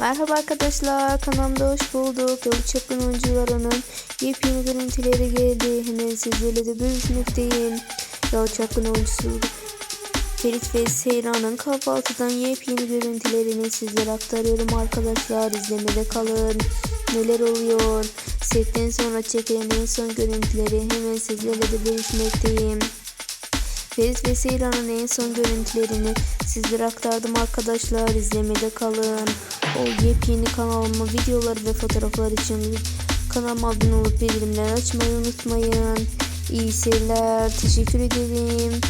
Merhaba arkadaşlar kanalımda hoş bulduk. Yalı Çapkın oyuncularının yepyeni görüntüleri geldi. Hemen sizlerle de görüşmekteyim. Yalı Çapkın oyuncusu Ferit ve Seyran'ın kahvaltıdan yepyeni görüntülerini sizlere aktarıyorum arkadaşlar. İzlemede kalın. Neler oluyor? Setten sonra çekilen en son görüntüleri hemen sizlerle de görüşmekteyim. Ferit ve Seyran'ın en son görüntülerini sizlere aktardım arkadaşlar. İzlemede kalın. O yepyeni kanalıma videolar ve fotoğraflar için kanalıma abone olup bildirimleri açmayı unutmayın. İyi seyirler. Teşekkür ederim.